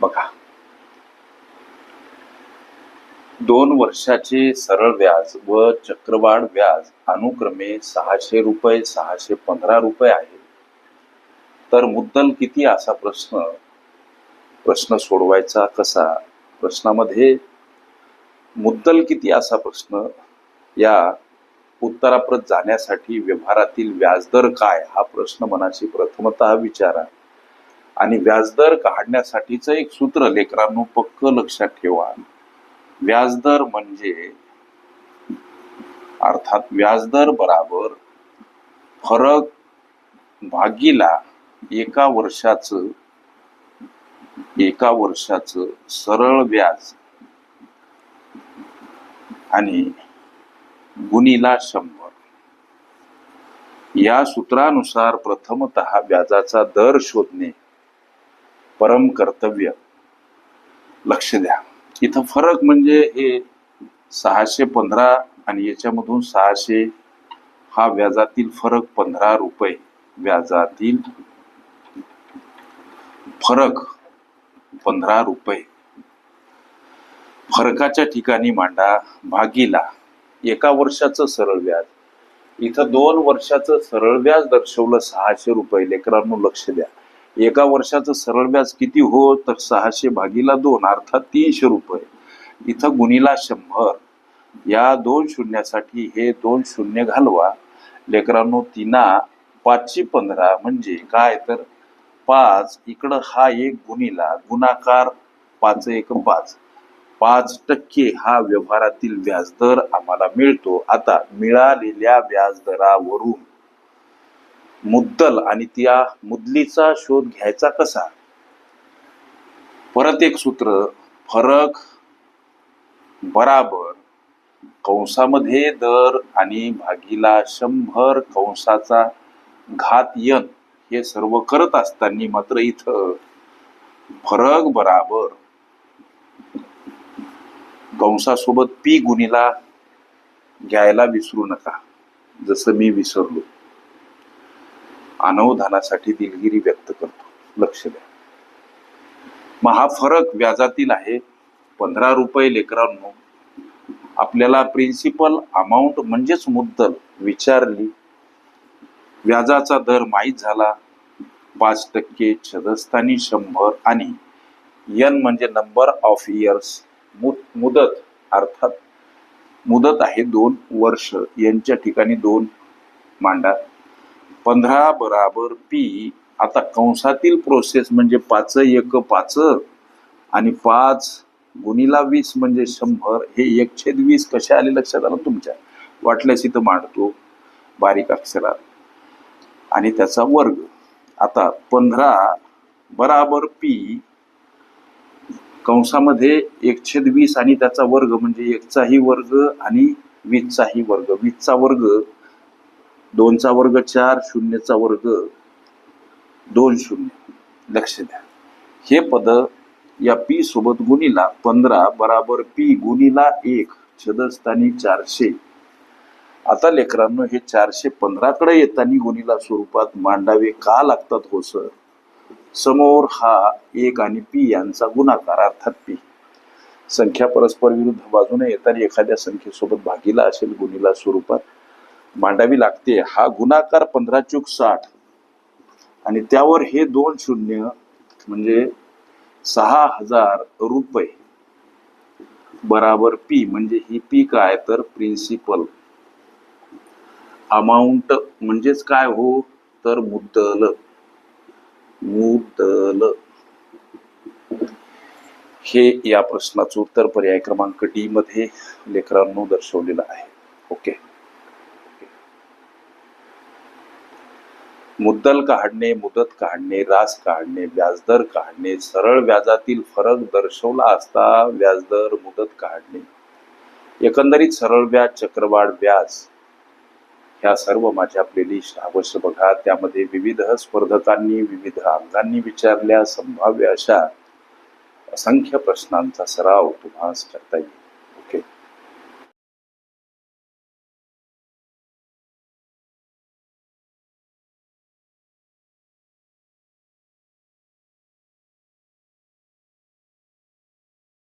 बघा. दोन वर्षाचे सरळ व्याज व चक्रवाढ व्याज अनुक्रमे सहाशे रुपये सहाशे पंधरा रुपये आहे. तर मुद्दल किती असा प्रश्न? प्रश्न सोडवायचा कसा? प्रश्नामध्ये मुद्दल किती असा प्रश्न? या उत्तराप्रत जाण्यासाठी व्यवहारातील व्याजदर काय? हा प्रश्न मनाशी प्रथमतः विचारा. आणि व्याजदर काढण्यासाठीचं एक सूत्र लेकरांनो पक्क लक्षात ठेवा. व्याजदर म्हणजे अर्थात व्याजदर बराबर फरक भागीला एका वर्षाचं एका वर्षाचं सरळ व्याज आणि गुणीला शंभर. या सूत्रानुसार प्रथमत व्याजाचा दर शोधणे. परम कर्तव्य. लक्ष द्या. इथं फरक म्हणजे हे सहाशे पंधरा आणि याच्यामधून सहाशे हा व्याजातील फरक पंधरा रुपये. व्याजातील फरक पंधरा रुपये. फरकाच्या ठिकाणी मांडा भागीला. एका वर्षाचं सरळ व्याज. इथं दोन वर्षाचं सरळ व्याज दर्शवलं सहाशे रुपये. लेकरांनो लक्ष द्या. एका वर्षाचं सरळ व्याज किती हो? तर सहाशे भागीला दोन अर्थात तीनशे रुपये. इथं गुणीला शंभर. या दोन शून्यासाठी हे दोन शून्य घालवा. लेकरांनो तिना पाचशे पंधरा म्हणजे काय? तर पाच इकडं हा एक गुणीला गुणाकार पाच एक पाच. पाच टक्के हा व्यवहारातील व्याजदर आम्हाला मिळतो. आता मिळालेल्या व्याजदरावरून मुद्दल आणि त्या मुदलीचा शोध घ्यायचा कसा? परत एक सूत्र फरक बराबर कंसामध्ये दर आणि भागीला शंभर कंसाचा घात यन हे सर्व करत असताना मात्र इथं फरक बराबर. कंसासोबत पी गुणीला घ्यायला विसरू नका जसं मी विसरलो. अनवधानासाठी दिलगिरी व्यक्त करतो. लक्ष द्या. मग हा फरक व्याजातील आहे पंधरा रुपये लेकरांनो. आपल्याला प्रिन्सिपल अमाऊंट म्हणजेच मुद्दल विचारली. व्याजाचा दर माहीत झाला. पाच टक्के छदस्थानी शंभर आणि यन म्हणजे नंबर ऑफ इयर्स मुदत अर्थात मुदत आहे दोन वर्ष. यांच्या ठिकाणी दोन मांडा. पंधरा बराबर पी आता कंसातील प्रोसेस म्हणजे पाच एक पाच आणि पाच गुणीला वीस म्हणजे शंभर हे एक छेद वीस कसे आले लक्षात आलं तुमच्या? वाटल्यास इथं मांडतो. बारीक अक्षरात. आणि त्याचा वर्ग. आता पंधरा बराबर पी कंसामध्ये एक छेद वीस आणि त्याचा वर्ग म्हणजे एकचाही वर्ग आणि वीसचाही वर्ग. वीसचा वर्ग दोनचा वर्ग चार शून्यचा वर्ग दोन शून्य. लक्ष द्या. हे पद या पी सोबत गुणीला पंधरा बराबर पी गुणीला एक छदस्थानी चारशे. आता लेकरांनो हे चारशे पंधराकडे येताना गुणीला स्वरूपात मांडावे का लागतात हो सर? समोर हा एक आणि पी यांचा गुणाकार अर्थात पी. संख्या परस्पर विरुद्ध बाजूने येताना एखाद्या संख्येसोबत भागीला असेल गुणीला स्वरूपात मांडावी लागते. हा गुणाकार पंधरा चूक साठ. आणि त्यावर हे दोन शून्य म्हणजे सहा हजार रुपये बराबर पी म्हणजे ही पी काय? तर प्रिन्सिपल अमाऊंट म्हणजेच काय हो? तर मुद्दल. मुद्दल. हे या प्रश्नाचं उत्तर पर्याय क्रमांक डी मध्ये लेकरांनो दर्शवलेलं आहे. ओके मुद्दल काढणे मुदत काढणे रास काढणे व्याजदर काढणे सरळ व्याजातील फरक दर्शवला असता व्याजदर मुदत काढणे. एकंदरीत सरळ व्याज चक्रवाढ व्याज ह्या सर्व माझ्या प्लेलिस्ट अवश्य बघा. त्यामध्ये विविध स्पर्धकांनी विविध अंगांनी विचारल्या संभाव्य अशा असंख्य प्रश्नांचा सराव तुम्हाला करता येईल.